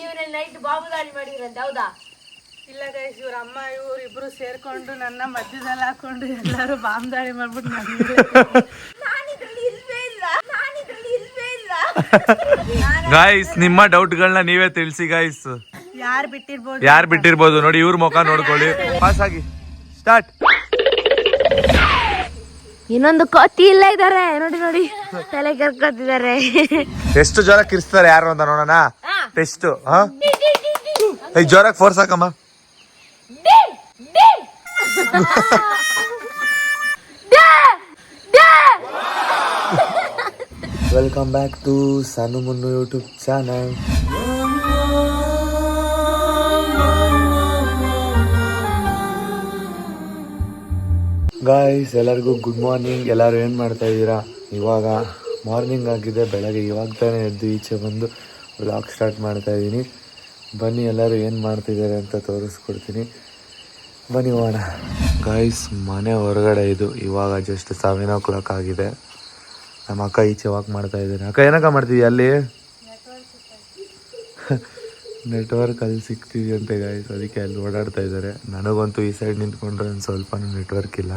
ನೀವು night bomb ದಾಳಿ ಮಾಡಿದ್ರಂತೆ ಹೌದಾ? ಇಲ್ಲ ಗೈಸ್ ಇವ್ರ ಅಮ್ಮ ಇವ್ರು ಇಬ್ರು ಸೇರ್ಕೊಂಡು ನನ್ನ ಮಧ್ಯದಲ್ಲಿ ಹಾಕೊಂಡು ಎಲ್ಲರೂ ಬಾಂಬ್ ದಾಳಿ ಮಾಡ್ಬಿಟ್ಟು ನನಗೆ ನಾನಿದ್ರಲ್ಲಿ ಇಲ್ವೇ ಇಲ್ಲ ನಾನಿದ್ರಲ್ಲಿ ಇಲ್ವೇ ಇಲ್ಲ. ಗಾಯ್ಸ್ ನಿಮ್ಮ ಡೌಟ್ಗಳನ್ನ ನೀವೇ ತಿಳಿಸಿ ಗಾಯ್ಸ್ ಯಾರು ಬಿಟ್ಟಿರ್ಬೋದು? ಯಾರು ಬಿಟ್ಟಿರ್ಬೋದು ನೋಡಿ ಇವ್ರ ಮುಖ ನೋಡ್ಕೊಳ್ಳಿ. ಪಾಸ್ ಆಗಿ. ಸ್ಟಾರ್ಟ್ ಇನ್ನೊಂದು ಕೋತಿ ಇಲ್ಲ ಇದಾರೆ ನೋಡಿ ನೋಡಿ. ತಲೆ ಕರ್ಕೊತಿದ್ದಾರೆ. ಎಷ್ಟು ಜ್ವರ ಕಿರ್ಸ್ತಾರೆ ಯಾರು ಅಂತ ನೋಡೋಣ? ಟೆಸ್ಟ್, ಹಾ? ಜೋರಾಗಿ force ಹಾಕಮ್ಮ. Welcome back to Sanu Munnu YouTube channel guys ಎಲ್ಲರಿಗೂ ಗುಡ್ ಮಾರ್ನಿಂಗ್ ಎಲ್ಲರೂ ಏನು ಮಾಡ್ತಾ ಇದ್ದೀರಾ? ಇವಾಗ ಮಾರ್ನಿಂಗ್ ಆಗಿದೆ. ಬೆಳಗ್ಗೆ ಇವಾಗ ತಾನೇ ಎದ್ದು ಈಚೆ ಬಂದು ವ್ಲಾಗ್ ಸ್ಟಾರ್ಟ್ ಮಾಡ್ತಾ ಇದ್ದೀನಿ. ಬನ್ನಿ, ಎಲ್ಲರೂ ಏನು ಮಾಡ್ತಿದ್ದಾರೆ ಅಂತ ತೋರಿಸ್ಕೊಡ್ತೀನಿ. ಬನ್ನಿ, ಹೋಗೋಣ. ಗಾಯ್ಸ್ ಮನೆ ಹೊರಗಡೆ ಇದು. ಇವಾಗ ಜಸ್ಟ್ ಸೆವೆನ್ ಓ ಕ್ಲಾಕ್ ಆಗಿದೆ. ನಮ್ಮ ಅಕ್ಕ ಈಚೆ ವಾಕ್ ಮಾಡ್ತಾ ಇದ್ದಾರೆ ಅಕ್ಕ, ಏನಕ್ಕ ಮಾಡ್ತೀವಿ ಅಲ್ಲಿ? ನೆಟ್ವರ್ಕ್ ಅಲ್ಲಿ ಸಿಗ್ತಿದೆಯಂತೆ ಗಾಯ್ಸ್ ಅದಕ್ಕೆ ಅಲ್ಲಿ ಓಡಾಡ್ತಾ ಇದ್ದಾರೆ. ನನಗಂತೂ ಈ ಸೈಡ್ ನಿಂತ್ಕೊಂಡ್ರೆ ಒಂದು ಸ್ವಲ್ಪ ನೆಟ್ವರ್ಕ್ ಇಲ್ಲ.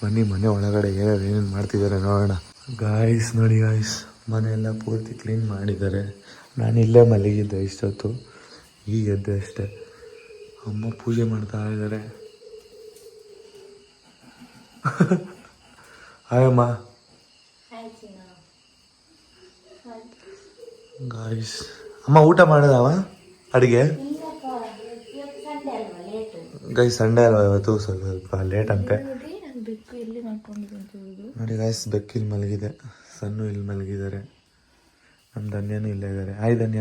ಬನ್ನಿ, ಮನೆ ಒಳಗಡೆ ಏನಾದ್ರು ಏನೇನು ಮಾಡ್ತಿದ್ದಾರೆ ನೋಡೋಣ. ಗಾಯ್ಸ್ ನೋಡಿ ಗಾಯ್ಸ್ ಮನೆ ಎಲ್ಲ ಪೂರ್ತಿ ಕ್ಲೀನ್ ಮಾಡಿದ್ದಾರೆ. ನಾನು ಇಲ್ಲೇ ಮಲಗಿದ್ದೆ ಇಷ್ಟೊತ್ತು. ಈಗ ಎದ್ದೆ ಅಷ್ಟೆ. ಅಮ್ಮ ಪೂಜೆ ಮಾಡ್ತಾ ಇದ್ದಾರೆ. ಹಾಯಮ್ಮ ಗಾಯ್ಸ್ ಅಮ್ಮ ಊಟ ಮಾಡಿದವ ಅಡುಗೆ? ಗೈಸ್ ಸಂಡೇ ಅಲ್ವಾ ಇವತ್ತು? ಸ್ವಲ್ಪ ಲೇಟ್ ಅಂತೆ. ನೋಡಿ ಗೈಸ್ ಬೆಕ್ಕಿಲ್ಲಿ ಮಲಗಿದೆ. ಸಣ್ಣ ಇಲ್ಲಿ ಮಲಗಿದ್ದಾರೆ. ನಮ್ಮ ಧನ್ಯನೂ ಇಲ್ಲೇ ಇದ್ದಾರೆ. Hi Dhanya.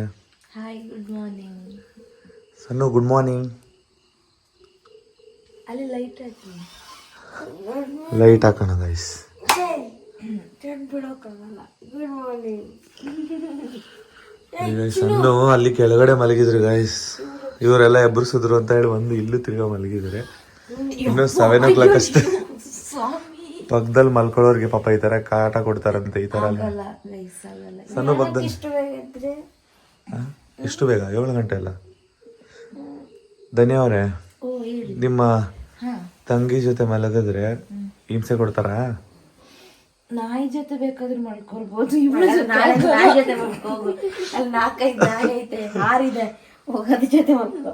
Hi good morning Sannu good morning ಅಲ್ಲಿ ಲೈಟ್ ಹಾಕಿ. ಲೈಟ್ ಹಾಕೋಣ ಗೈಸ್ ಸಣ್ಣ ಅಲ್ಲಿ ಕೆಳಗಡೆ ಮಲಗಿದ್ರು ಗೈಸ್ ಇವರೆಲ್ಲ ಎಬ್ಬರಿಸಿದ್ರು ಅಂತ ಹೇಳಿ ಒಂದು ಇಲ್ಲೂ ತಿರ್ಗಾ ಮಲಗಿದ್ದಾರೆ. ಇನ್ನು ಸೆವೆನ್ ಓ ಕ್ಲಾಕ್ ಅಷ್ಟೇ. ಪಕ್ಕದಲ್ಲಿ ಮಲ್ಕೊಳ್ಳೋರಿಗೆ ಪಾಪ ಈ ತರ ಕಾಟ ಕೊಡ್ತಾರಂತೆ ಈ ತರ ಸಣ್ಣ ಪಕ್ಕದಲ್ಲಿ ಇಷ್ಟು ಬೇಗ ಏಳು ಗಂಟೆ ಅಲ್ಲ? ಧನ್ಯ ಓ ಹೇಳಿ. ನಿಮ್ಮ ತಂಗಿ ಜೊತೆ ಮಲಗಿದ್ರೆ ಹಿಂಸೆ ಕೊಡ್ತಾರ? ನಾಯಿ ಜೊತೆ ಬೇಕಾದ್ರೂ ಮಾಡ್ಕೊಳ್ಬೋದು ನಾಯಿ ಜೊತೆ ಮಾಡ್ಕೋಬೋದು ಅಲ್ಲಿ ನಾಲ್ಕೈದು ನಾಯಿ ಐತೆ ಹಾರಿದೆ ಹೋಗದ ಜೊತೆ ಮಾಡ್ಕೊ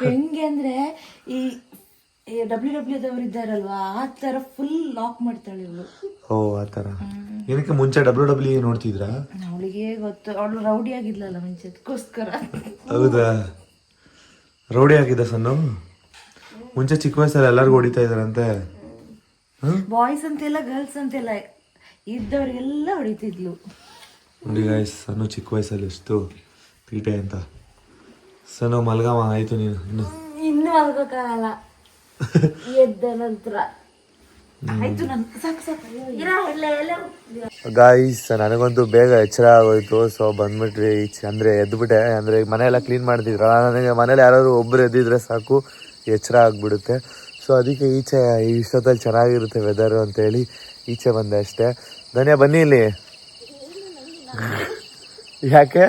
ಹೆಂಗೆ ಅಂದ್ರೆ ಈ ಡಬ್ಲ್ಯೂ ಡಬ್ಲ್ಯೂ ದವ್ರು ಇದ್ದಾರಲ್ವಾ? ಆ ತರ ಫುಲ್ ಲಾಕ್ ಮಾಡ್ತಾಳೆ ಇವಳು. ಓ ಆ ಥರ. ಏನಕ್ಕೆ ಮುಂಚೆ ಡಬ್ಲ್ಯೂ ಡಬ್ಲ್ಯೂ ನೋಡ್ತಿದ್ರಾ? ಅವಳಿಗೆ ಗೊತ್ತು. ಅವಳು ರೌಡಿ ಆಗಿದ್ಲಲ್ಲ ಮುಂಚೆ ಅದಕ್ಕೋಸ್ಕರ ಹೌದಾ? ರೌಡಿ ಆಗಿದ್ದ ಸಣ್ಣ ಮುಂಚೆ ಚಿಕ್ಕ ವಯಸ್ಸಲ್ಲಿ ಎಲ್ಲರಿಗೂ ಹೊಡಿತಾ ಇದ್ದಾರಂತೆ. ಬಾಯ್ಸ್ ಅಂತೆಲ್ಲ ಗರ್ಲ್ಸ್ ಅಂತೆಲ್ಲ ಇದ್ದವ್ರಿಗೆಲ್ಲ ಹೊಡಿತಿದ್ಲು. ನೋಡಿ ಗಾಯ್ಸ್ ಸಣ್ಣ ಚಿಕ್ಕ ವಯಸ್ಸಲ್ಲಿ ಎಷ್ಟು ತೀಟೆ ಅಂತ. ಸಣ್ಣ ಮಲ್ಗಾಮ ಆಯ್ತು ನೀನು. ಇನ್ನು. ಇನ್ನು ಮಲ್ಗೋಕ್ಕಾಗಲ್ಲ. ಎದ್ದ ನಂತರ. ಆಯ್ತು ನನ್ ಸಾಕು ಸಾಕು. ಇರ ಇಲ್ಲ ಎಲ್ಲ ಗಾಯ್ಸ್ ನನಗಂತೂ ಬೇಗ ಎಚ್ಚರ ಆಗೋಯ್ತು. ಸೊ ಬಂದ್ಬಿಟ್ರಿ. ಈಚೆ ಅಂದರೆ ಎದ್ಬಿಟ್ಟೆ. ಅಂದರೆ ಎಲ್ಲ ಕ್ಲೀನ್ ಮಾಡ್ತಿದ್ರ ನನಗೆ ಮನೇಲಿ ಯಾರಾದ್ರು ಒಬ್ಬರು ಎದ್ದಿದ್ರೆ ಸಾಕು. ಎಚ್ಚರ ಆಗ್ಬಿಡುತ್ತೆ. ಸೊ ಅದಕ್ಕೆ ಈಚೆ ಈ ಇಷ್ಟೊತ್ತಲ್ಲಿ ಚೆನ್ನಾಗಿರುತ್ತೆ ವೆದರು ಅಂತೇಳಿ ಈಚೆ ಬಂದೆ ಅಷ್ಟೇ. ಧನ್ಯ ಬನ್ನಿ ಇಲ್ಲಿ. ಯಾಕೆ?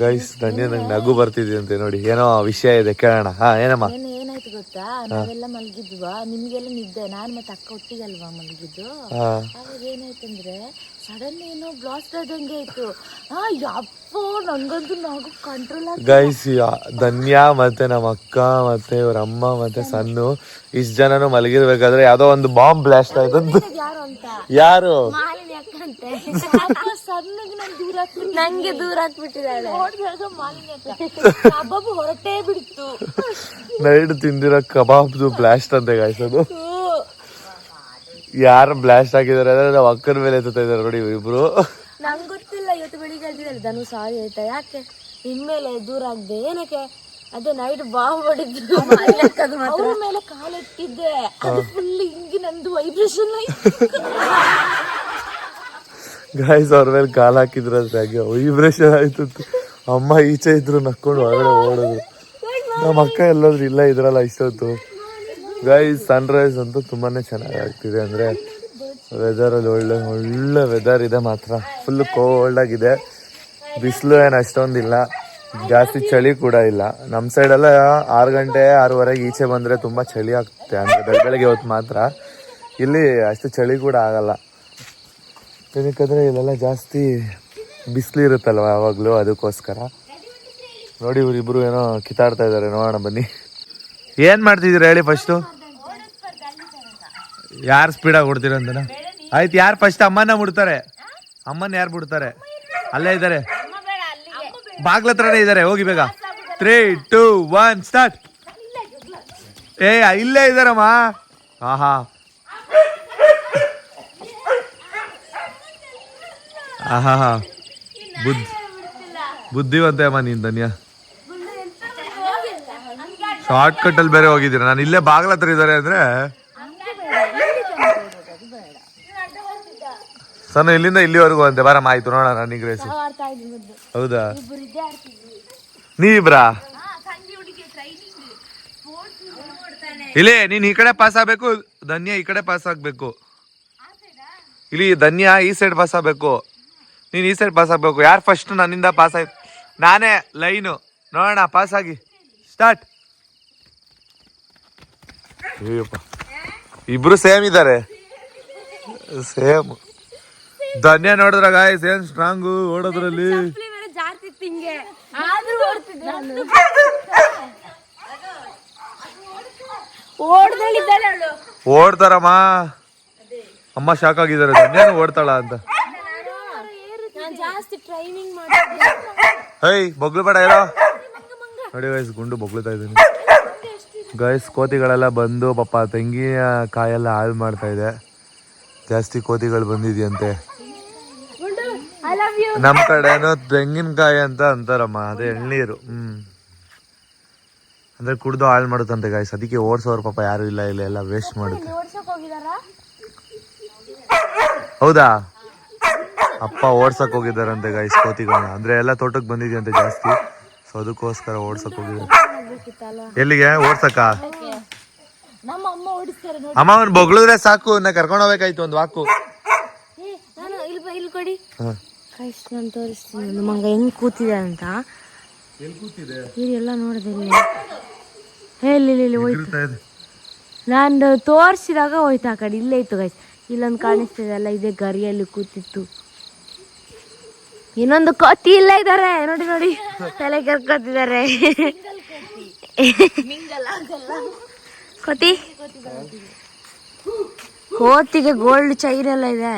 ಗೈಸ್ ಧನ್ಯ ನಂಗೆ ನಗು ಬರ್ತಿದ್ಯಂತೆ ನೋಡಿ. ಏನೋ ವಿಷಯ ಇದೆ ಕೇಳೋಣ. ಹಾ ಏನಮ್ಮ? ಏನು ಏನಾಯ್ತು ಗೊತ್ತಾ? ನಾವೆಲ್ಲ ಮಲಗಿದ್ವಾ? ನಿಮ್ಗೆಲ್ಲ ನಿದ್ದೆ? ನಾನು ಮತ್ತೆ ಅಕ್ಕ ಒಟ್ಟಿಗಲ್ವಾ ಮಲಗಿದ್ದು? ಹಾ. ಅವಾಗ ಏನಾಯ್ತಂದ್ರೆ ಸಡನ್ ಏನೋ ಬ್ಲಾಸ್ಟ್ ಆದಂಗೆ ಆಯ್ತು ಆ ಯಪ್ಪೋ ನಂಗಂತೂ ನಾವು ಕಂಟ್ರೋಲ್ ಗೈಸ್ ಧನ್ಯ ಮತ್ತೆ ನಮ್ಮ ಅಕ್ಕ ಮತ್ತೆ ಇವ್ರ ಅಮ್ಮ ಮತ್ತೆ ಸಣ್ಣ ಇಷ್ಟ ಜನನು ಮಲಗಿರ್ಬೇಕಾದ್ರೆ ಯಾವ್ದೋ ಒಂದು ಬಾಂಬ್ ಬ್ಲಾಸ್ಟ್ ಆಯ್ತು ಯಾರು ಅಂತ? ಯಾರು? ಮಾಲಿನಿ ಅಕ್ಕಂತೆ ಸಣ್ಣಗೆ ನನ್ ದೂರ ನಂಗೆ ದೂರ ಹಾಕ್ಬಿಟ್ಟಿದ್ದಾಳೆ ನೋಡಿದಾಗ ಮಾಲಿನಿ ಅಕ್ಕ. ಕಬಾಬ್ ಹೊರಟೇ ಬಿಡ್ತು. ನೈಟ್ ತಿಂದಿರೋ ಕಬಾಬ್ದು ಬ್ಲಾಸ್ಟ್ ಅಂತ ಗಾಯ್ಸ್ ಅದು. ಯಾರು ಬ್ಲಾಸ್ಟ್ ಆಗಿದ್ದಾರೆ ಅಂದ್ರೆ ನಾವು ಅಕ್ಕನ ಮೇಲೆ ಎತ್ತುತ್ತಾ ಇದಾರೆ ನೋಡಿ ಇಬ್ರು. ನಂಗೆ ಗೊತ್ತಿಲ್ಲ ಇವತ್ತು ಬೆಳಿಗ್ಗೆ ಹೇಳ್ತಿದ್ದಾರೆ ಧನು ಸಾರಿ ಹೇಳ್ತಾ ಯಾಕೆ? ಇನ್ಮೇಲೆ ದೂರ ಆಗದೆ ಏನಕ್ಕೆ? ಅದೇ ನೈಟ್ ಬಾವು ಹೊಡಿದ್ರು ಅವ್ರ ಮೇಲೆ ಕಾಲಿಟ್ಟಿದ್ದೆ ಅದು ಫುಲ್ ಹಿಂಗೆ ನಂದು ವೈಬ್ರೇಷನ್ ಗಾಯ್ಸ್ ಅವ್ರ ಮೇಲೆ ಕಾಲ್ ಹಾಕಿದ್ರ ಹಾಗೆ? ವೈಬ್ರೇಷನ್ ಆಯ್ತು ಅಮ್ಮ ಈಚೆ ಇದ್ರು ನಕ್ಕೊಂಡು ಹೊರಗಡೆ ಓಡೋದು. ನಮ್ಮ ಅಕ್ಕ ಎಲ್ಲಾದ್ರೂ ಇಲ್ಲ ಇದ್ರಲ್ಲ ಇಷ್ಟೊತ್ತು. ಗೈಸ್ ಸನ್ರೈಸ್ ಅಂತೂ ತುಂಬಾ ಚೆನ್ನಾಗಿ ಆಗ್ತಿದೆ ಅಂದರೆ ವೆದರಲ್ಲಿ ಒಳ್ಳೆ ಒಳ್ಳೆ ವೆದರ್ ಇದೆ ಮಾತ್ರ. ಫುಲ್ ಕೋಲ್ಡ್ ಆಗಿದೆ. ಬಿಸಿಲು ಏನು ಅಷ್ಟೊಂದಿಲ್ಲ. ಜಾಸ್ತಿ ಚಳಿ ಕೂಡ ಇಲ್ಲ. ನಮ್ಮ ಸೈಡೆಲ್ಲ ಆರು ಗಂಟೆ, ಆರೂವರೆಗೆ ಈಚೆ ಬಂದರೆ ತುಂಬ ಚಳಿ ಆಗ್ತದೆ ಅಂದರೆ ಬೆಳ ಬೆಳಗ್ಗೆ ಹೊತ್ತು ಮಾತ್ರ. ಇಲ್ಲಿ ಅಷ್ಟು ಚಳಿ ಕೂಡ ಆಗಲ್ಲ. ಏನಕ್ಕಂದರೆ ಇಲ್ಲೆಲ್ಲ ಜಾಸ್ತಿ ಬಿಸಿಲು ಇರುತ್ತಲ್ವ ಯಾವಾಗಲೂ ಅದಕ್ಕೋಸ್ಕರ. ನೋಡಿ ಇವ್ರಿಬ್ರು ಏನೋ ಕಿತಾಡ್ತಾ ಇದ್ದಾರೆ ನೋಡೋಣ, ಬನ್ನಿ. ಏನು ಮಾಡ್ತಿದ್ದೀರಾ ಹೇಳಿ ಫಸ್ಟು ಯಾರು ಸ್ಪೀಡಾಗಿ ಹೊಡ್ತೀರ ಅಂತನ? ಆಯ್ತು, ಯಾರು ಫಸ್ಟ್ ಅಮ್ಮನ ಬಿಡ್ತಾರೆ ಅಮ್ಮನ ಯಾರು ಬಿಡ್ತಾರೆ ಅಲ್ಲೇ ಇದ್ದಾರೆ ಬಾಗ್ಲ ಹತ್ರನೇ ಇದ್ದಾರೆ ಹೋಗಿ ಬೇಗ. ತ್ರೀ ಟೂ ಒನ್ ಸ್ಟಾರ್ಟ್ ಏ, ಇಲ್ಲೇ ಇದ್ದಾರಮ್ಮ ಆಹಾ. ಆಹಾ. ಬುದ್ಧಿ ಬುದ್ಧಿವಂತೆ ಅಮ್ಮ ನೀನು, ಧನ್ಯ. ಶಾರ್ಟ್ ಕಟ್ ಅಲ್ಲಿ ಬೇರೆ ಹೋಗಿದ್ದೀರ? ನಾನು ಇಲ್ಲೇ ಬಾಗ್ಲ ಹತ್ರ ಇದ್ದಾರೆ ಅಂದ್ರೆ? ಸಣ್ಣ, ಇಲ್ಲಿಂದ ಇಲ್ಲಿವರೆಗೂ ಅಂತೆ. ಬರಮ್ಮ, ಆಯ್ತು, ನೋಡೋಣ ನನಗೆ ರೇಸ್ ಹೌದಾ? ನೀವಿಬ್ರಾ? ಇಲ್ಲೇ, ನೀನ್ ಈ ಕಡೆ ಪಾಸ್ ಆಗ್ಬೇಕು, ಧನ್ಯ ಈ ಕಡೆ ಪಾಸ್ ಆಗ್ಬೇಕು. ಇಲ್ಲಿ ಧನ್ಯ ಈ ಸೈಡ್ ಪಾಸ್ ಆಗ್ಬೇಕು. ನೀನ್ ಈ ಸೈಡ್ ಪಾಸ್ ಆಗ್ಬೇಕು. ಯಾರು ಫಸ್ಟ್ ನನ್ನಿಂದ ಪಾಸ್ ಆಯ್ತು ನಾನೇ ಲೈನು ನೋಡೋಣ ಪಾಸ್ ಆಗಿ. ಸ್ಟಾರ್ಟ್ ಅಯ್ಯಪ್ಪ. ಇಬ್ರು ಸೇಮ್ ಇದ್ದಾರೆ. ಸೇಮ್. ಧನ್ಯ ನೋಡಿದ್ರ ಗಾಯ ಸೇಮ್ ಸ್ಟ್ರಾಂಗು ಓಡೋದ್ರಲ್ಲಿ? ಓಡ್ತಾರಮ್ಮ. ಅಮ್ಮ ಶಾಕ್ ಆಗಿದ್ದಾರೆ. ಧನ್ಯ ಓಡ್ತಾಳ ಅಂತ. ನಾನು ಜಾಸ್ತಿ ಟ್ರೈನಿಂಗ್ ಮಾಡಿದ್ದೆ ಹೇಯ್ ಬೊಗ್ಲು ಬೇಡ ಇರೋ ನೋಡಿ ಗೈಸ್ ಗುಂಡು ಬೊಗ್ಳುತ್ತಾ ಇದ್ದೀನಿ. ಗೈಸ್ ಕೋತಿಗಳೆಲ್ಲ ಬಂದು ಪಾಪ ತೆಂಗಿನ ಕಾಯೆಲ್ಲ ಹಾಳು ಮಾಡ್ತಾ ಇದೆ. ಜಾಸ್ತಿ ಕೋತಿಗಳು ಬಂದಿದೆಯಂತೆ. ನಮ್ಮ ಕಡೆನೂ ತೆಂಗಿನಕಾಯಿ ಅಂತ ಅಂತಾರಮ್ಮ, ಅದೇ ಎಳ್ನೀರು. ಹ್ಮ್. ಅಂದ್ರೆ ಕುಡ್ದು ಹಾಳು ಮಾಡುತ್ತಂತೆ ಗಾಯ್ಸ್ ಅದಕ್ಕೆ ಓಡಿಸೋರು ಪಾಪ ಯಾರು ಇಲ್ಲ ಇಲ್ಲ ಎಲ್ಲ ವೇಸ್ಟ್ ಮಾಡುತ್ತೆ. ಹೌದಾ? ಅಪ್ಪ ಓಡ್ಸಕ್ ಹೋಗಿದಾರಂತೆ ಗಾಯ್ಸ್ ಕೋತಿಗಳನ್ನ. ಅಂದ್ರೆ ಎಲ್ಲ ತೋಟಕ್ಕೆ ಬಂದಿದ್ಯಂತೆ ಜಾಸ್ತಿ. ಅದಕ್ಕೋಸ್ಕರ ಓಡ್ಸಕ್ ಹೋಗಿದ್ರು ಎಲ್ಲಿಗೆ? ಓಡ್ಸಕ್ಕ? ನಮ್ಮ ಅಮ್ಮ ಓಡಿಸ್ತಾರೆ ನೋಡಿ. ಅಮ್ಮ ಅವ್ನ್ ಬೊಗಳಿದ್ರೆ ಸಾಕು ನಾ ಕರ್ಕೊಂಡು ಹೋಗ್ಬೇಕಾಯ್ತು ಒಂದು ವಾಕು. ನಾನು ಇಲ್ಲಿ ಬ- ಇಲ್ಲಿ ಕೊಡಿ. ಕೈಸ್ ನಾನು ತೋರಿಸ್ತೀನಿ. ನಮ್ಮ ಮಂಗ ಹೆಂಗ್ ಕೂತಿದೆ ಅಂತ. ಎಲ್ಲ ನೋಡಿದೆ ಹೇ ಇಲ್ಲಿ, ಇಲ್ಲಿ ಹೋಯ್ತು. ನಾನು ತೋರಿಸಿದಾಗ ಹೋಯ್ತು ಆ ಕಡೆ. ಇಲ್ಲೇ ಇತ್ತು ಗೈಸ್ ಇಲ್ಲೊಂದು ಕಾಣಿಸ್ತಿದೆ ಅಲ್ಲ ಇದೇ ಗರಿಯಲ್ಲಿ ಕೂತಿತ್ತು. ಇನ್ನೊಂದು ಕೋತಿ ಇಲ್ಲ ಇದ್ದಾರೆ. ನೋಡಿ ನೋಡಿ. ತಲೆ ಕರ್ಕೋತಿದ್ದಾರೆ. ಕೋತಿ? ಕೋತಿಗೆ ಗೋಲ್ಡ್ ಚೈನ್ ಎಲ್ಲ ಇದೆ.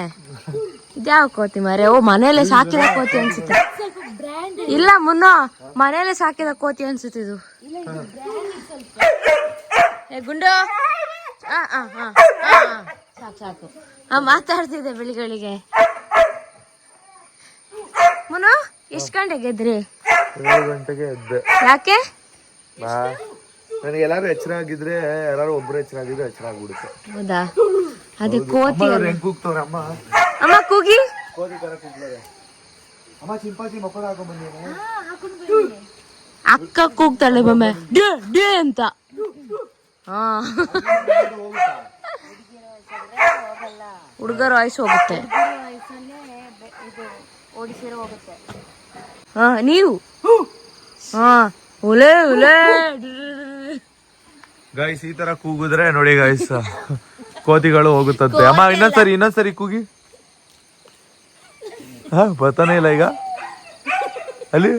ಇದ್ಯಾವ ಕೋತಿ ಮರೆ ಓ ಮನೇಲೆ ಸಾಕಿದ ಕೋತಿ ಅನ್ಸುತ್ತೆ. ಇಲ್ಲ ಮುನ್ನ, ಮನೆಯಲ್ಲೇ ಸಾಕಿದ ಕೋತಿ ಅನ್ಸುತ್ತೆ ಇದು. ಗುಂಡು. ಸಾಕು ಸಾಕು. ಮಾತಾಡ್ತಿದ್ದೆ ಬೆಳಿಗಳಿಗೆ ಮುನು ಎಷ್ಟು ಗಂಟೆಗೆ ಎದ್ರಿ? ಏಳು ಗಂಟೆಗೆ ಎದ್ದೆ. ಯಾಕೆ? ನನಗೆ ಎಲ್ಲಾರು ಎಚ್ಚರ ಆಗಿದ್ರೆ ಯಾರು ಒಬ್ರು ಎಚ್ಚರ ಆಗಿದ್ರೆ ಎಚ್ಚರ ಆಗ್ಬಿಡುತ್ತೆ. ಹೌದಾ? ಅದೇ ಕೋತಿ ಅವ್ರು ಹೆಂಗ್ ಕೂಗ್ತವ್ರೆ ಅಮ್ಮ? ಅಮ್ಮ ಕೂಗಿ. ಕೋತಿ ತರ ಕೂಗ್ತಾರೆ. ಅಮ್ಮ ಚಿಂಪಾಜಿ ಮಕ್ಕಳು ಹಾಕೊಂಡ್ ಅಕ್ಕ ಕೂಗ್ತಾಳೆ ಬೊಮ್ಮೆ. ಡೇ ಡೇ ಅಂತ. ಹಾ. ಹುಡುಗರ ವಾಯ್ಸ್ ಹೋಗುತ್ತೆ. ಹಾ ನೀವು ಹಾ! ಉಲೆ ಉಲೆ ಗೈಸ್ ಈ ತರ ಕೂಗಿದ್ರೆ ನೋಡಿ ಗೈಸ್ ಕೋತಿಗಳು ಹೋಗುತ್ತಂತೆ. ಅಮ್ಮ ಇನ್ನೊಂದ್ಸರಿ ಇನ್ನೊಂದ್ಸರಿ ಕೂಗಿ. ಹಾ ಬರ್ತಾನೆ ಇಲ್ಲ ಈಗ. ಅಲ್ಲಿ?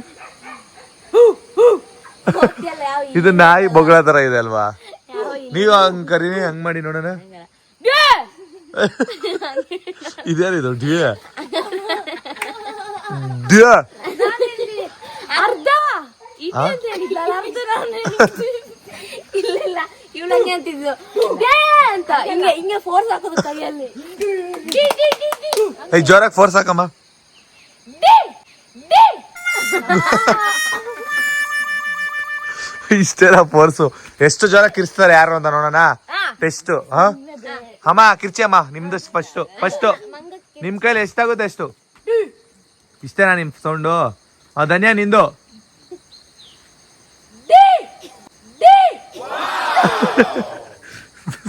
ಇದು ನಾಯಿ ಬೊಗಳ ತರ ಇದೆ ಅಲ್ವಾ? ನೀವು ಹಂಗ್ ಕರೀನಿ ಹಂಗ್ ಮಾಡಿ ನೋಡೋಣ. ಇದು ಡ್ಯೂ ಡ್ಯೂ ಅರ್ಧ. ಇಲ್ಲ ಇಲ್ಲ ಇವಳು ಹಂಗೆ ಅಂತಿದ್ಲು. ಅಂತ. ಹಿಂಗೆ ಹಿಂಗೆ ಫೋರ್ಸ್ ಹಾಕೋದು ಕೈಯಲ್ಲಿ. ಡಿ, ಡಿ, ಡಿ, ಡಿ. ಏಯ್ ಜೋರಾಗಿ ಫೋರ್ಸ್ ಹಾಕಮ್ಮ. ಡಿ, ಡಿ. ಇಷ್ಟೆಲ್ಲ ಫೋರ್ಸು ಎಷ್ಟು ಜೋರ ಕಿರ್ಸ್ತಾರೆ ಯಾರು ಅಂತ ನೋಡೋಣ? ಟೆಸ್ಟ್ ಅಮ್ಮ ಕಿರ್ಚಿ ಅಮ್ಮ ನಿಮ್ದು ಫಸ್ಟ್ ಫಸ್ಟ್ ನಿಮ್ ಕೈಲಿ ಎಷ್ಟಾಗುತ್ತೆ ಎಷ್ಟು ಇಷ್ಟೇನಾ ನಿಮ್ಮ ಸೌಂಡು? ಆ ಧನ್ಯ ನಿಂದು? ಡಿ, ಡಿ.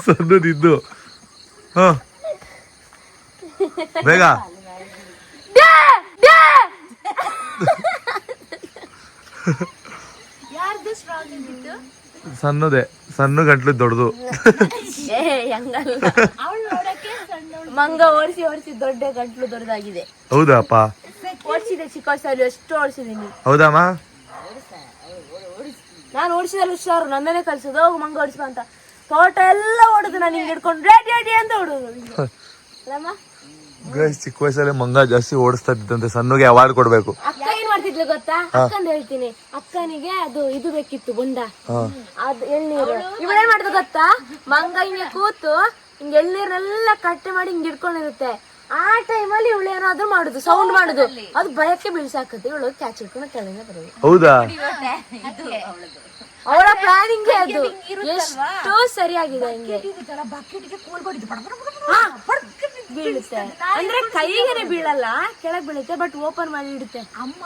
ಸಣ್ಣ ನಿಂದು. ಹಾ. ಬೇಗ. ಸಣ್ಣದೆ. ಸಣ್ಣ ಗಂಟ್ಲು ದೊಡ್ಡದು. ಏ ಹಂಗಲ್ಲ. ಅವಳು ನೋಡಕ್ಕೆ ಮಂಗ ಓಡಿಸಿ ಓಡಿಸಿ ದೊಡ್ಡ ಗಂಟ್ಲು ದೊಡ್ಡದಾಗಿದೆ. ಹೌದಪ್ಪ. ಓಡಿಸಿದೆ ಚಿಕ್ಕ ವಯಸ್ಸಲ್ಲಿ ಎಷ್ಟು ಓಡಿಸಿದೀನಿ ಹೌದಮ್ಮ? ನಾನು ಓಡಿಸಿದಲ್ಲಿ ಹುಷಾರು ನನ್ನನ್ನೇ ಕಲ್ಸೋದು ಹೋಗು ಮಂಗ ಓಡಿಸುವ ಅಂತ. ತೋಟ ಎಲ್ಲ ಓಡುದು ನಾನು ಹಿಂಗೆ ಹಿಡ್ಕೊಂಡು ರೆಡಿ ರೆಡಿ ಅಂತ ಓಡುದು ಅಲ್ಲಮ್ಮ? ಗೈಸ್ ಚಿಕ್ಕ ವಯಸ್ಸಲ್ಲಿ ಮಂಗ ಜಾಸ್ತಿ ಓಡಿಸ್ತಾ ಇದ್ದಂತೆ ಸಣ್ಣಗೆ ಅವಾರ್ಡ್ ಕೊಡ್ಬೇಕು. ಅಕ್ಕ ಏನ್ ಮಾಡ್ತಿದ್ಲು ಗೊತ್ತಾ? ಅಕ್ಕಂದ ಹೇಳ್ತೀನಿ. ಅಕ್ಕನಿಗೆ ಅದು ಇದು ಬೇಕಿತ್ತು ಬುಂಡ. ಅದು ಎಳ್ನೀರು. ಇವಳೇನ್ ಮಾಡ್ದು ಗೊತ್ತಾ? ಮಂಗ ಹಿಂಗೆ ಕೂತು ಹಿಂಗೆ ಎಳ್ನೀರ್ನೆಲ್ಲ ಕಟ್ಟೆ ಮಾಡಿ ಹಿಂಗೆ ಹಿಡ್ಕೊಂಡಿರುತ್ತೆ. ಆ ಟೈಮಲ್ಲಿ ಇವಳು ಏನಾದ್ರೂ ಮಾಡುದು ಸೌಂಡ್ ಮಾಡುದು. ಅದು ಭಯಕ್ಕೆ ಬೀಳ್ಸಾಕತ್ತೆ. ಇವಳು ಕ್ಯಾಚ್ ಹಿಡ್ಕೊಂಡು ಕೆಳಗೆ ಬರೋದು. ಹೌದಾ? ಅವಳ ಪ್ಲಾನಿಂಗ್ ಅದು. ಎಷ್ಟು ಸರಿಯಾಗಿದೆ ಹಿಂಗೆ. ಹಾ, ಬೀಳುತ್ತೆ. ಅಂದ್ರೆ ಕೈಗೆನೆ ಬೀಳಲ್ಲ ಕೆಳಗ್ ಬೀಳುತ್ತೆ ಬಟ್ ಓಪನ್ ಮಾಡಿ ಇಡುತ್ತೆ. ಅಮ್ಮ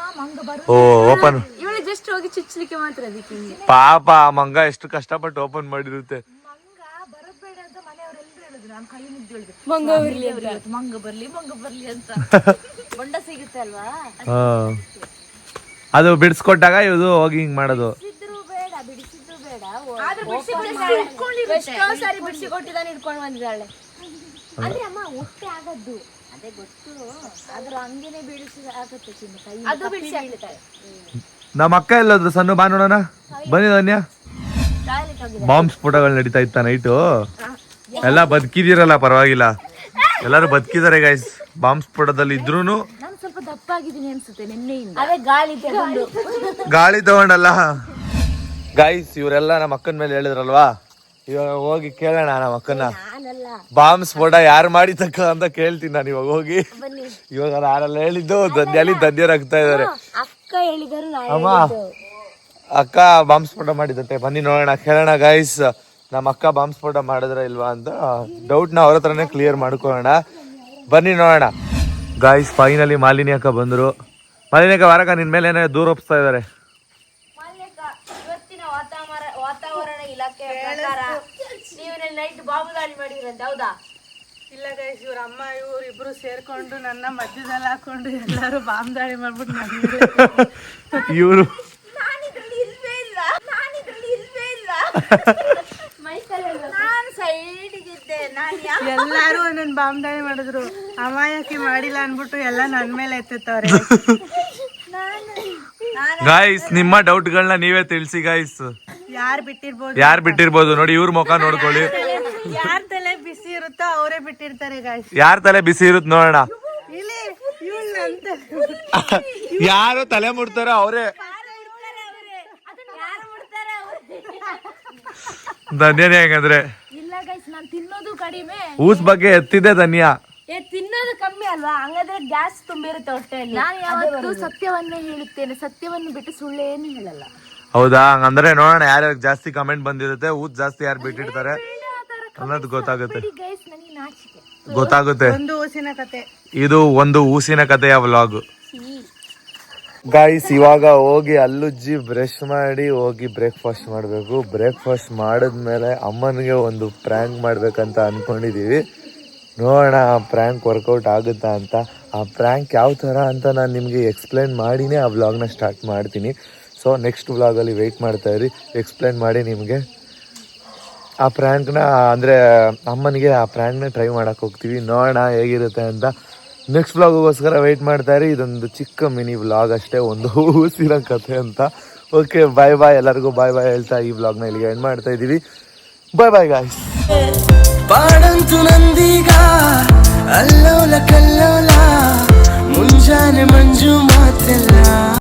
ಓ ಓಪನ್ ಇವಳು ಜಸ್ಟ್ ಹೋಗಿ ಚುಚ್ಚಲಿಕ್ಕೆ ಮಾತ್ರ ಅದಕ್ಕೆ ಪಾಪ ಆ ಮಂಗ ಎಷ್ಟು ಕಷ್ಟಪಟ್ಟು ಓಪನ್ ಮಾಡಿರುತ್ತೆ. ಮಂಗ ಬರ್ಲಿ ಅಂತ. ಮಂಗ ಬರ್ಲಿ ಮಂಗ ಬರ್ಲಿ ಅಂತ. ಬೊಂಡ ಸಿಗುತ್ತೆ ಅಲ್ವಾ? ಹಾ. ಅದು ಬಿಡಿಸ್ಕೊಟ್ಟಾಗ ಇದು ಹೋಗಿ ಹಿಂಗ್ ಮಾಡೋದು. ಬಿಡಿಸಿದ್ರು ಬೇಡ ಬಿಡಿಸಿದ್ರು ಬೇಡ. ಎಷ್ಟೋ ಸಾರಿ ಬಿಡಿಸಿ ಕೊಟ್ಟಿದ್ದಾನೆ ಇಟ್ಕೊಂಡು ಬಂದಿದ್ದಾಳೆ. ಅಂದ್ರೆ ಅಮ್ಮ ಹೊಟ್ಟೆ ಆಗದ್ದು ಅದೇ ಗೊತ್ತು. ಅದ್ರ ಹಂಗೇನೆ ಬೀಳಿಸಿ ಆಗತ್ತೆ ಚಿನ್ನ. ಕೈ ಅದು ಬಿಡಿಸಿ ಆಗುತ್ತೆ ನಮ್ಮ ಅಕ್ಕ ಎಲ್ಲಾದ್ರು ಸಣ್ಣ ಬಾ ನೋಡೋಣ. ಬನ್ನಿ ಧನ್ಯ. ಬಾಂಬ್ ಸ್ಫೋಟಗಳು ನಡೀತಾ ಇತ್ತ ನೈಟು ಎಲ್ಲ ಬದುಕಿದಿರಲ್ಲ ಪರವಾಗಿಲ್ಲ. ಎಲ್ಲರೂ ಬದುಕಿದ್ದಾರೆ ಗೈಸ್ ಬಾಂಬ್ ಸ್ಫೋಟದಲ್ಲಿ ಇದ್ರೂನು ನಾನು ಸ್ವಲ್ಪ ದಪ್ಪ ಆಗಿದ್ದೀನಿ ಅನ್ಸುತ್ತೆ ನಿನ್ನೆಯಿಂದ. ಅದೇ ಗಾಳಿ ತಗೊಂಡು. ಗಾಳಿ ತಗೊಂಡಲ್ಲ. ಗೈಸ್ ಇವರೆಲ್ಲ ನಮ್ಮ ಅಕ್ಕನ ಮೇಲೆ ಹೇಳಿದ್ರಲ್ವಾ? ಇವಾಗ ಹೋಗಿ ಕೇಳೋಣ ನಮ್ಮ ಅಕ್ಕನ ಬಾಂಬ್ ಸ್ಫೋಟ ಯಾರು ಮಾಡಿದಕ್ಕ ಅಂತ ಕೇಳ್ತೀನಿ ನಾನು ಇವಾಗ ಹೋಗಿ. ಬನ್ನಿ. ಇವಾಗ ನಾನೆಲ್ಲ ಹೇಳಿದ್ದು ದಂದ್ಯಲ್ಲಿ ದಂದ್ಯರಾಗ್ತಾ ಇದಾರೆ ಅಕ್ಕ ಹೇಳಿದರು ಅಮ್ಮ ಅಕ್ಕ ಬಾಂಬ್ ಸ್ಫೋಟ ಮಾಡಿದಂತೆ ಬನ್ನಿ ನೋಡೋಣ ಕೇಳೋಣ ಗೈಸ್ ನಮ್ಮ ಅಕ್ಕ ಬಾಂಬ್ ಸ್ಫೋಟ ಮಾಡಿದ್ರ ಇಲ್ವಾ ಅಂತ ಡೌಟ್ನ ಅವ್ರ ಹತ್ರನೇ ಕ್ಲಿಯರ್ ಮಾಡ್ಕೊಳ್ಳೋಣ. ಬನ್ನಿ ನೋಡೋಣ. ಗಾಯ್ಸ್ ಫೈನಲಿ ಮಾಲಿನಿ ಅಕ್ಕ ಬಂದ್ರು. ಮಾಲಿನಿ ಅಕ್ಕ ವಾರಕ್ಕ ನಿನ್ನ ಮೇಲೆ ಏನೇ ದೂರ ಒಪ್ಸ್ತಾ ಇದಾರೆ? ಇವತ್ತಿನ ವಾತಾವರಣ ವಾತಾವರಣ ಇಲಾಖೆ ಪ್ರಕಾರ ನೀವು ನೈಟ್ ಬಾಂಬ್ ದಾಳಿ ಮಾಡಿದ್ರಂತೆ ಹೌದಾ? ಇಲ್ಲ ಗೈಸ್ ಇವ್ರ ಅಮ್ಮ ಇವ್ರು ಇಬ್ರು ಸೇರ್ಕೊಂಡು ನನ್ನ ಮಧ್ಯದಲ್ಲಿ ಹಾಕೊಂಡು ಎಲ್ಲರೂ ಬಾಂಬ್ ದಾಳಿ ಮಾಡ್ಬಿಟ್ಟು ಇವರು ನಾನಿದ್ರಲ್ಲಿ ಇಲ್ವೇ ಇಲ್ಲ ನಾನಿದ್ರಲ್ಲಿ ಇಲ್ವೇ ಇಲ್ಲ ನಾನು ಸೈಡಿಗಿದ್ದೆ ನಾನು ಎಲ್ಲಾರು ಒಂದೊಂದು ಬಾಂಬ್ ದಾಳಿ ಮಾಡಿದ್ರು. ಅಮಾಯಕಿ ಮಾಡಿಲ್ಲ ಅನ್ಬಿಟ್ಟು ಎಲ್ಲ ನನ್ ಮೇಲೆ ಎತ್ತವ್ರೆ ಗಾಯ್ಸ್ ನಿಮ್ಮ ಡೌಟ್ಗಳನ್ನ ನೀವೇ ತಿಳಿಸಿ ಗಾಯ್ಸ್ ಯಾರು ಬಿಟ್ಟಿರ್ಬೋದು? ಯಾರು ಬಿಟ್ಟಿರ್ಬೋದು? ನೋಡಿ ಇವ್ರ ಮುಖ ನೋಡ್ಕೊಳ್ಳಿ. ಯಾರ ತಲೆ ಬಿಸಿ ಇರುತ್ತೋ ಅವರೇ ಬಿಟ್ಟಿರ್ತಾರೆ ಗಾಯ್ಸ್ ಯಾರ ತಲೆ ಬಿಸಿ ಇರುತ್ತೆ ನೋಡೋಣ. ಇಲ್ಲಿ ಇವ್ಳು ಅಂತ ಯಾರು ತಲೆ ಮುಡ್ತಾರೋ ಅವರೇ? ಧನ್ಯನೇ ಹೆಂಗಂದ್ರೆ? ನಾನು ತಿನ್ನೋದು ಕಡಿಮೆ. ಊಸ್ ಬಗ್ಗೆ ಎತ್ತಿದೆ ಧನ್ಯ. ಏ ತಿನ್ನೋದು ಕಮ್ಮಿ ಅಲ್ವಾ? ಹಂಗಾದ್ರೆ ಗ್ಯಾಸ್ ತುಂಬಿರುತ್ತೆ ಹೊಟ್ಟೆಯಲ್ಲಿ. ನಾನು ಯಾವತ್ತೂ ಸತ್ಯವನ್ನೇ ಹೇಳುತ್ತೇನೆ. ಸತ್ಯವನ್ನು ಬಿಟ್ಟು ಸುಳ್ಳೇನು ಹೇಳಲ್ಲ. ಹೌದಾ? ಹಂಗಂದ್ರೆ ನೋಡೋಣ ಯಾರ್ಯಾರು ಜಾಸ್ತಿ ಕಮೆಂಟ್ ಬಂದಿರುತ್ತೆ. ಊದ್ ಜಾಸ್ತಿ ಯಾರು ಬಿಟ್ಟಿರ್ತಾರೆ. ಅನ್ನೋದು ಗೊತ್ತಾಗುತ್ತೆ. ಗೈಸ್ ನನಗೆ ನಾಚಿಕೆ. ಗೊತ್ತಾಗುತ್ತೆ. ಒಂದು ಊಸಿನ ಕತೆ. ಇದು ಒಂದು ಊಸಿನ ಕಥೆಯ ವ್ಲಾಗ್ ಗಾಯ್ಸ್ ಇವಾಗ ಹೋಗಿ ಅಲ್ಲುಜ್ಜಿ ಬ್ರಷ್ ಮಾಡಿ, ಹೋಗಿ ಬ್ರೇಕ್ಫಾಸ್ಟ್ ಮಾಡಬೇಕು. ಬ್ರೇಕ್ಫಾಸ್ಟ್ ಮಾಡಿದ್ಮೇಲೆ ಅಮ್ಮನಿಗೆ ಒಂದು ಪ್ರ್ಯಾಂಕ್ ಮಾಡಬೇಕಂತ ಅಂದ್ಕೊಂಡಿದ್ದೀವಿ ನೋಡೋಣ, ಆ ಪ್ರ್ಯಾಂಕ್ ವರ್ಕೌಟ್ ಆಗುತ್ತಾ ಅಂತ. ಆ ಪ್ರ್ಯಾಂಕ್ ಯಾವ ಥರ ಅಂತ ನಾನು ನಿಮಗೆ ಎಕ್ಸ್ಪ್ಲೈನ್ ಮಾಡಿನೇ ಆ ವ್ಲಾಗ್ನ ಸ್ಟಾರ್ಟ್ ಮಾಡ್ತೀನಿ. ಸೊ ನೆಕ್ಸ್ಟ್ ವ್ಲಾಗಲ್ಲಿ ವೆಯ್ಟ್ ಮಾಡ್ತಾಯಿರಿ ಎಕ್ಸ್ಪ್ಲೈನ್ ಮಾಡಿ ನಿಮಗೆ. ಆ ಪ್ರ್ಯಾಂಕ್ನ ಅಂದರೆ ಅಮ್ಮನಿಗೆ ಆ ಪ್ರ್ಯಾಂಕ್ನ ಟ್ರೈ ಮಾಡೋಕ್ಕೆ ಹೋಗ್ತೀವಿ. ನೋಡೋಣ ಹೇಗಿರುತ್ತೆ ಅಂತ. ನೆಕ್ಸ್ಟ್ ವ್ಲಾಗೋಸ್ಕರ ವೆಯ್ಟ್ ಮಾಡ್ತಾರೆ ಇದೊಂದು ಚಿಕ್ಕ ಮಿನಿ ಬ್ಲಾಗ್ ಅಷ್ಟೇ, ಒಂದು ಹೂಸಿರೋ ಕಥೆ ಅಂತ. ಓಕೆ ಬಾಯ್ ಬಾಯ್ ಎಲ್ಲರಿಗೂ ಬಾಯ್ ಬಾಯ್ ಹೇಳ್ತಾ ಈ ವ್ಲಾಗ್ನ ಇಲ್ಲಿಗೆ ಎಂಡ್ ಮಾಡ್ತಾ ಇದ್ದೀವಿ. ಬಾಯ್ ಬಾಯ್ ಗಾಯ್ಸ್ ಪಾಡಂತು ನಂದೀಗ, ಅಲ್ಲೋಲ ಕಲ್ಲೋಲ, ಮುಂಜಾನೆ ಮಂಜು ಮಾತೆಲ್ಲ.